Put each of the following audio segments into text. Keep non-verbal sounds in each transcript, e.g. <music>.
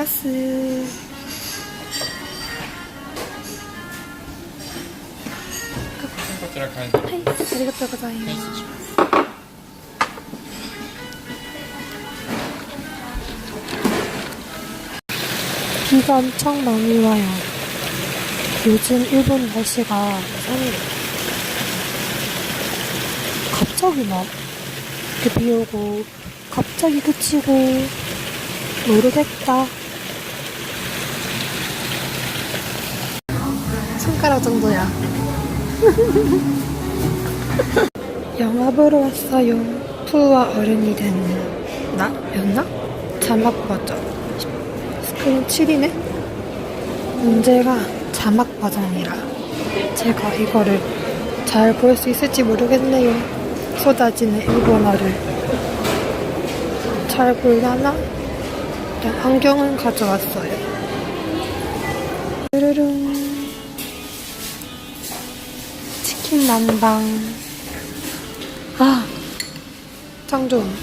돈가스. こちら買います。はい、ありがとうございます。 비가 엄청 많이 와요. 요즘 일본 날씨가 이상해요. 갑자기 막 이렇게 비 오고 갑자기 그치고 모르겠다. 손가락 정도야. <laughs> 영화 보러 왔어요. 푸와 어른이 된 나? 였나? 자막 버전. 스크린 7이네? 문제가 자막 버전이라 제가 이거를 잘 볼 수 있을지 모르겠네요. 쏟아지는 일본어를. 잘 볼라나? 안경은 가져왔어요. 르르릉. 남방. 아, 짱 좋음.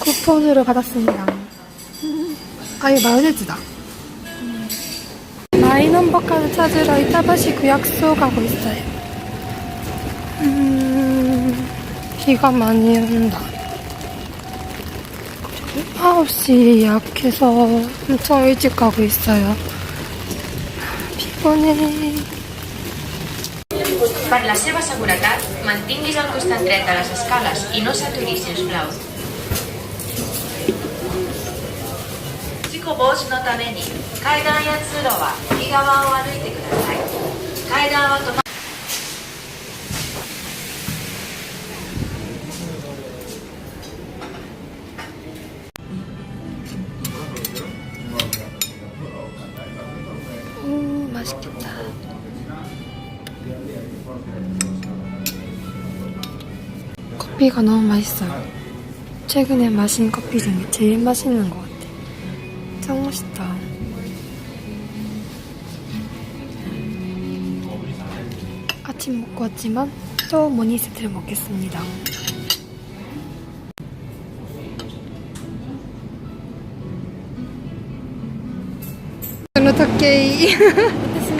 쿠폰으로 받았습니다. 음, 아예 마요네즈다. 음. 마이 넘버 카드 찾으러 이타바시 구약소 가고 있어요. 음, 비가 많이 온다. 9시 예약해서 엄청 일찍 가고 있어요. Per la seva seguretat, mantinguis el costat dret de les escales i no s'aturis, sisplau. Si que vols no te veni, caigà i ens roba, i gavà o aduïte ください. Caigà o tomà. 커피가 너무 맛있어요. 최근에 마신 커피 중에 제일 맛있는 것 같아. 짱 맛있다. 아침 먹고 왔지만 또 모니세트를 먹겠습니다. 노토케이 <laughs>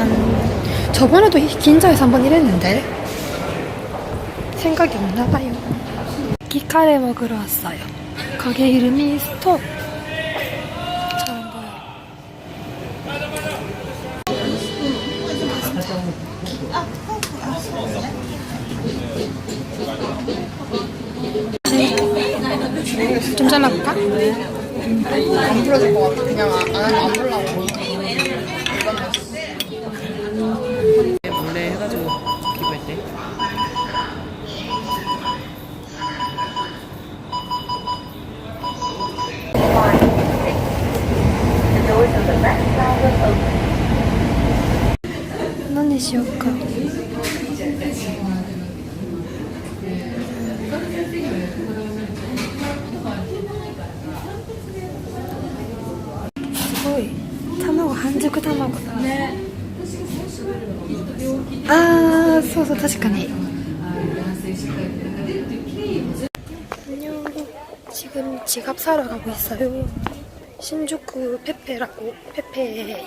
짠 저번에도 이 긴자에서 한번 일했는데 생각이 없나 봐요 기카레 먹으러 왔어요 가게 이름이 스톱 잘안 보여 좀 잘라볼까? 안 풀어질 것 같아. 그냥 안, 안, 안 풀라고. 해가지고 기부했대.何にしようかすごい卵半熟卵だね ああそうそう確かに 안녕 지금 지갑 사러 가고 있어요 신주쿠 페페라고 페페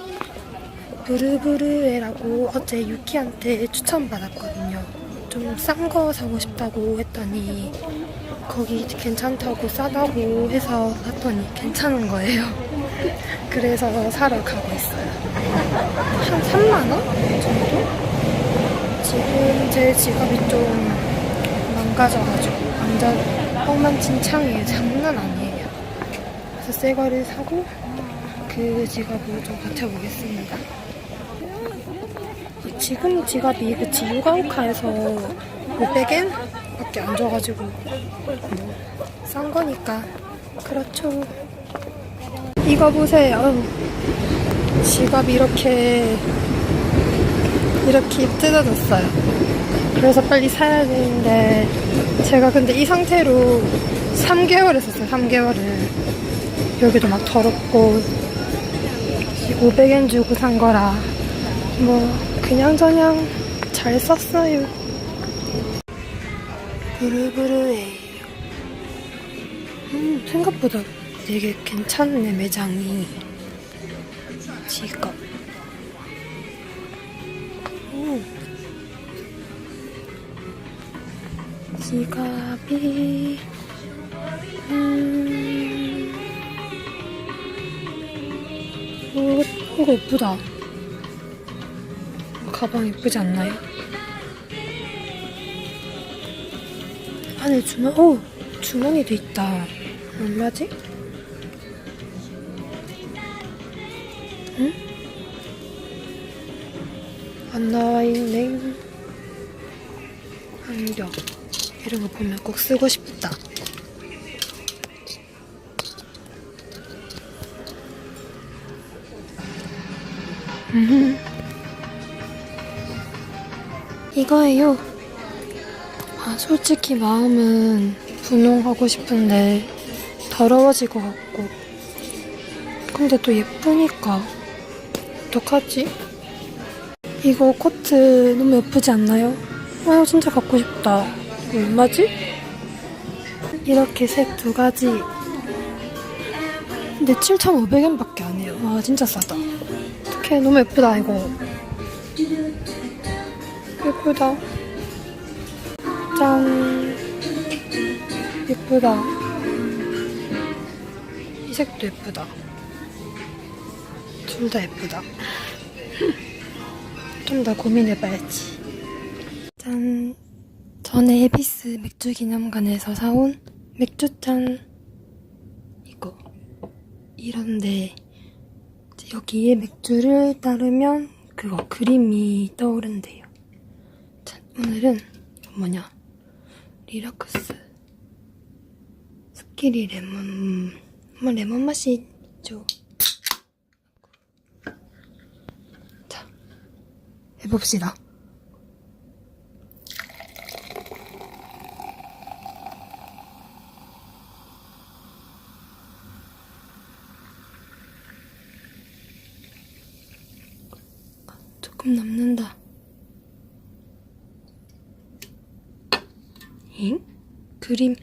브르브르에라고 어제 유키한테 추천받았거든요. 좀 싼 거 사고 싶다고 했더니 거기 괜찮다고 싸다고 해서 샀더니 괜찮은 거예요. <laughs> 그래서 사러 가고 있어요. 한 3만 원 정도? 지금 제 지갑이 좀 망가져가지고 완전 엉망진창이에요. 장난 아니에요. 그래서 새 거를 사고 그 지갑으로 좀 버텨보겠습니다. 지금 지갑이 그 지유가오카에서 500엔? 밖에 안 줘가지고 뭐싼 거니까 그렇죠. 이거 보세요. 지갑이 이렇게 이렇게 뜯어졌어요. 그래서 빨리 사야 되는데 제가 근데 이 상태로 3개월을 썼어요. 3개월을 여기도 막 더럽고 500엔 주고 산 거라 뭐 그냥저냥 잘 썼어요. 부르부르해요. 음, 생각보다 되게 괜찮네, 매장이. 지갑. 지갑이, 음. 오, 이거 예쁘다. 가방 예쁘지 않나요? 안에 주머니, 오! 주머니도 있다. 얼마지? 응? 안 나와있네. 안경. 이런 거 보면 꼭 쓰고 싶다. 음. 이거예요. 아, 솔직히 마음은 분홍하고 싶은데 더러워질 것 같고. 근데 또 예쁘니까. 어떡하지? 이거 코트 너무 예쁘지 않나요? 아, 진짜 갖고 싶다. 얼마지? 이렇게 색 두 가지. 근데 7,500엔 밖에 안 해요. 와, 진짜 싸다. 어떡해, 너무 예쁘다, 이거. 예쁘다. 짠. 예쁘다. 이 색도 예쁘다. 둘 다 예쁘다. <laughs> 좀 더 고민해봐야지. 짠. 전에 에비스 맥주 기념관에서 사온 맥주잔. 이거. 이런데, 여기에 맥주를 따르면 그거 그림이 떠오른대요. 자, 오늘은 뭐냐? 리라크스 스키리 레몬 뭐 레몬 맛이 있죠. 자, 해봅시다. 조금 남는다. 잉? 그림.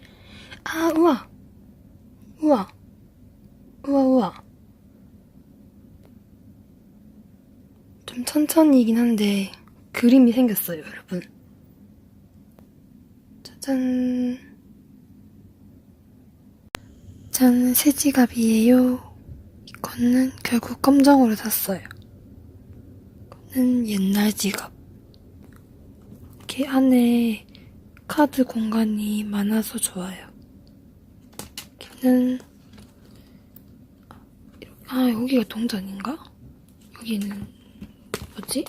아, 우와. 우와. 우와, 우와. 좀 천천히긴 한데, 그림이 생겼어요, 여러분. 짜잔. 짠, 새 지갑이에요. 이거는 결국 검정으로 샀어요. 이거는 옛날 지갑. 이렇게 안에 카드 공간이 많아서 좋아요. 여기는 아 여기가 동전인가? 여기는 뭐지?